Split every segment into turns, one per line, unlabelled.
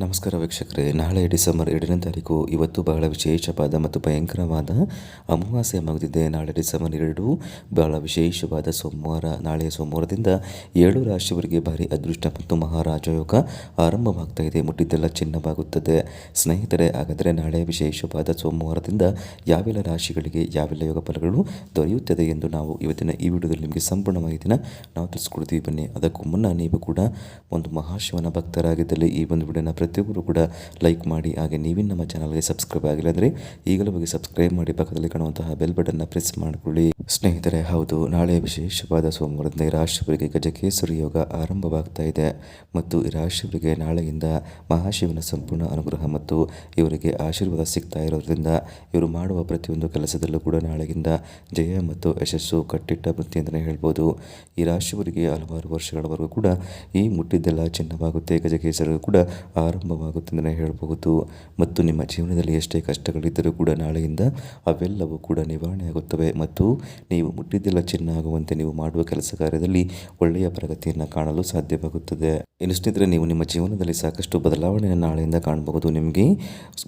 ನಮಸ್ಕಾರ ವೀಕ್ಷಕರೇ. ನಾಳೆ ಡಿಸೆಂಬರ್ ಎರಡನೇ ತಾರೀಕು ಇವತ್ತು ಬಹಳ ವಿಶೇಷವಾದ ಮತ್ತು ಭಯಂಕರವಾದ ಅಮಾವಾಸ್ಯೆ ಮುಗಿದಿದೆ. ನಾಳೆ ಡಿಸೆಂಬರ್ ಎರಡು ಬಹಳ ವಿಶೇಷವಾದ ಸೋಮವಾರ ನಾಳೆಯ ಸೋಮವಾರದಿಂದ ಏಳು ರಾಶಿಯವರಿಗೆ ಭಾರಿ ಅದೃಷ್ಟ ಮತ್ತು ಮಹಾರಾಜಯೋಗ ಆರಂಭವಾಗ್ತಾ ಇದೆ. ಮುಟ್ಟಿದ್ದೆಲ್ಲ ಚಿನ್ನವಾಗುತ್ತದೆ. ಸ್ನೇಹಿತರೆ, ಹಾಗಾದರೆ ನಾಳೆ ವಿಶೇಷವಾದ ಸೋಮವಾರದಿಂದ ಯಾವೆಲ್ಲ ರಾಶಿಗಳಿಗೆ ಯಾವೆಲ್ಲ ಯೋಗ ಫಲಗಳು ದೊರೆಯುತ್ತದೆ ಎಂದು ನಾವು ಇವತ್ತಿನ ಈ ವಿಡಿಯೋದಲ್ಲಿ ನಿಮಗೆ ಸಂಪೂರ್ಣವಾಗಿ ದಿನ ನಾವು ತಿಳಿಸ್ಕೊಡ್ತೀವಿ ಬನ್ನಿ. ಅದಕ್ಕೂ ಮುನ್ನ ನೀವು ಕೂಡ ಒಂದು ಮಹಾಶಿವನ ಭಕ್ತರಾಗಿದ್ದಲ್ಲಿ ಈ ಒಂದು ವಿಡಿಯೋನ ಪ್ರತಿಯೊಬ್ಬರು ಕೂಡ ಲೈಕ್ ಮಾಡಿ, ಹಾಗೆ ನೀವಿನ ನಮ್ಮ ಚಾನಲ್ಗೆ ಸಬ್ಸ್ಕ್ರೈಬ್ ಆಗಿಲ್ಲ ಅಂದರೆ ಈಗಲೂ ಹೋಗಿ ಸಬ್ಸ್ಕ್ರೈಬ್ ಮಾಡಿ, ಪಕ್ಕದಲ್ಲಿ ಕಾಣುವಂತಹ ಬೆಲ್ ಬಟನ್ನ ಪ್ರೆಸ್ ಮಾಡಿಕೊಳ್ಳಿ. ಸ್ನೇಹಿತರೆ, ಹೌದು, ನಾಳೆ ವಿಶೇಷವಾದ ಸೋಮವಾರದಿಂದ ಈ ರಾಶಿಯವರಿಗೆ ಗಜಕೇಸರಿ ಯೋಗ ಆರಂಭವಾಗ್ತಾ ಇದೆ ಮತ್ತು ಈ ರಾಶಿಯವರಿಗೆ ನಾಳೆಯಿಂದ ಮಹಾಶಿವನ ಸಂಪೂರ್ಣ ಅನುಗ್ರಹ ಮತ್ತು ಇವರಿಗೆ ಆಶೀರ್ವಾದ ಸಿಗ್ತಾ ಇರೋದ್ರಿಂದ ಇವರು ಮಾಡುವ ಪ್ರತಿಯೊಂದು ಕೆಲಸದಲ್ಲೂ ಕೂಡ ನಾಳೆಯಿಂದ ಜಯ ಮತ್ತು ಯಶಸ್ಸು ಕಟ್ಟಿಟ್ಟ ಬುತ್ತಿ ಅಂತಲೇ ಹೇಳ್ಬೋದು. ಈ ರಾಶಿಯವರಿಗೆ ಹಲವಾರು ವರ್ಷಗಳವರೆಗೂ ಕೂಡ ಈ ಮುಟ್ಟಿದ್ದೆಲ್ಲ ಚಿನ್ನವಾಗುತ್ತೆ, ಗಜಕೇಸರಿ ಕೂಡ ಆರಂಭವಾಗುತ್ತೆ ಅಂತಲೇ ಹೇಳಬಹುದು. ಮತ್ತು ನಿಮ್ಮ ಜೀವನದಲ್ಲಿ ಎಷ್ಟೇ ಕಷ್ಟಗಳಿದ್ದರೂ ಕೂಡ ನಾಳೆಯಿಂದ ಅವೆಲ್ಲವೂ ಕೂಡ ನಿವಾರಣೆ ಆಗುತ್ತವೆ ಮತ್ತು ನೀವು ಮುಟ್ಟಿದ್ದೆಲ್ಲ ಚಿನ್ನ ಆಗುವಂತೆ ನೀವು ಮಾಡುವ ಕೆಲಸ ಕಾರ್ಯದಲ್ಲಿ ಒಳ್ಳೆಯ ಪ್ರಗತಿಯನ್ನು ಕಾಣಲು ಸಾಧ್ಯವಾಗುತ್ತದೆ. ಇನ್ನು ಸ್ನೇಹಿತರೆ ನೀವು ನಿಮ್ಮ ಜೀವನದಲ್ಲಿ ಸಾಕಷ್ಟು ಬದಲಾವಣೆಯನ್ನು ನಾಳೆಯಿಂದ ಕಾಣಬಹುದು. ನಿಮಗೆ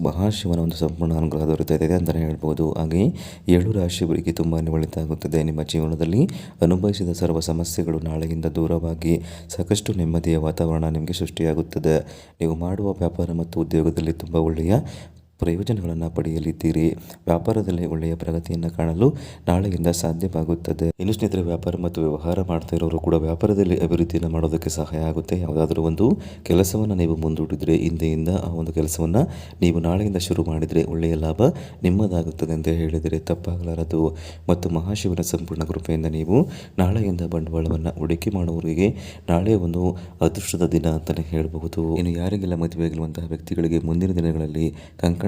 ಮಹಾಶಿವನ ಒಂದು ಸಂಪೂರ್ಣ ಅನುಗ್ರಹ ದೊರೆತಾ ಇದೆ ಅಂತಲೇ ಹೇಳ್ಬೋದು ಹಾಗೆ ಏಳು ರಾಶಿಗಳಿಗೆ ತುಂಬಾ ಒಳಿತಾಗುತ್ತದೆ. ನಿಮ್ಮ ಜೀವನದಲ್ಲಿ ಅನುಭವಿಸಿದ ಸರ್ವ ಸಮಸ್ಯೆಗಳು ನಾಳೆಯಿಂದ ದೂರವಾಗಿ ಸಾಕಷ್ಟು ನೆಮ್ಮದಿಯ ವಾತಾವರಣ ನಿಮಗೆ ಸೃಷ್ಟಿಯಾಗುತ್ತದೆ. ನೀವು ಮಾಡುವ ವ್ಯಾಪಾರ ಮತ್ತು ಉದ್ಯೋಗದಲ್ಲಿ ತುಂಬ ಒಳ್ಳೆಯ ಪ್ರಯೋಜನಗಳನ್ನು ಪಡೆಯಲಿದ್ದೀರಿ. ವ್ಯಾಪಾರದಲ್ಲಿ ಒಳ್ಳೆಯ ಪ್ರಗತಿಯನ್ನು ಕಾಣಲು ನಾಳೆಯಿಂದ ಸಾಧ್ಯವಾಗುತ್ತದೆ. ಇನ್ನು ಸ್ನೇಹಿತರೆ, ವ್ಯಾಪಾರ ಮತ್ತು ವ್ಯವಹಾರ ಮಾಡ್ತಾ ಇರೋರು ಕೂಡ ವ್ಯಾಪಾರದಲ್ಲಿ ಅಭಿವೃದ್ಧಿಯನ್ನು ಮಾಡೋದಕ್ಕೆ ಸಹಾಯ ಆಗುತ್ತೆ. ಯಾವುದಾದ್ರೂ ಒಂದು ಕೆಲಸವನ್ನು ನೀವು ಮುಂದೂಡಿದರೆ, ಹಿಂದೆಯಿಂದ ಆ ಒಂದು ಕೆಲಸವನ್ನು ನೀವು ನಾಳೆಯಿಂದ ಶುರು ಮಾಡಿದರೆ ಒಳ್ಳೆಯ ಲಾಭ ನಿಮ್ಮದಾಗುತ್ತದೆ ಅಂತ ಹೇಳಿದರೆ ತಪ್ಪಾಗಲಾರದು. ಮತ್ತು ಮಹಾಶಿವನ ಸಂಪೂರ್ಣ ಕೃಪೆಯಿಂದ ನೀವು ನಾಳೆಯಿಂದ ಬಂಡವಾಳವನ್ನು ಹೂಡಿಕೆ ಮಾಡುವವರಿಗೆ ನಾಳೆ ಒಂದು ಅದೃಷ್ಟದ ದಿನ ಅಂತಲೇ ಹೇಳಬಹುದು. ಇನ್ನು ಯಾರಿಗೆಲ್ಲ ಮದುವೆಯಾಗಿರುವಂತಹ ವ್ಯಕ್ತಿಗಳಿಗೆ ಮುಂದಿನ ದಿನಗಳಲ್ಲಿ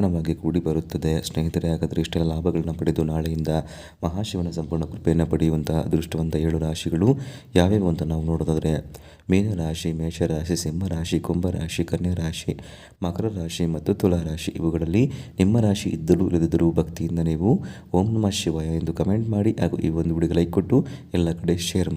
ಕಂಕಣವಾಗಿ ಕೂಡಿ ಬರುತ್ತದೆ. ಸ್ನೇಹಿತರೆ, ಹಾಗಾದರೆ ಇಷ್ಟೆಲ್ಲ ಲಾಭಗಳನ್ನ ಪಡೆದು ನಾಳೆಯಿಂದ ಮಹಾಶಿವನ ಸಂಪೂರ್ಣ ಕೃಪೆಯನ್ನು ಪಡೆಯುವಂತಹ ಅದೃಷ್ಟವಂತ ಏಳು ರಾಶಿಗಳು ಯಾವ್ಯಾವು ಅಂತ ನಾವು ನೋಡೋದಾದರೆ ಮೀನರಾಶಿ ಮೇಷರಾಶಿ ಸಿಂಹರಾಶಿ ಕುಂಭರಾಶಿ ಕನ್ಯಾ ರಾಶಿ, ಮಕರ ರಾಶಿ ಮತ್ತು ತುಲಾ ರಾಶಿ. ಇವುಗಳಲ್ಲಿ ನಿಮ್ಮ ರಾಶಿ ಇದ್ದರೂ ಇಲ್ಲದಿದ್ದರೂ ಭಕ್ತಿಯಿಂದ ನೀವು ಓಂ ನಮಃ ಶಿವಾಯ ಎಂದು ಕಮೆಂಟ್ ಮಾಡಿ ಹಾಗೂ ಈ ಒಂದು ವಿಡಿಯೋಗೆ ಲೈಕ್ ಕೊಟ್ಟು ಎಲ್ಲ ಕಡೆ ಶೇರ್ ಮಾಡಿ.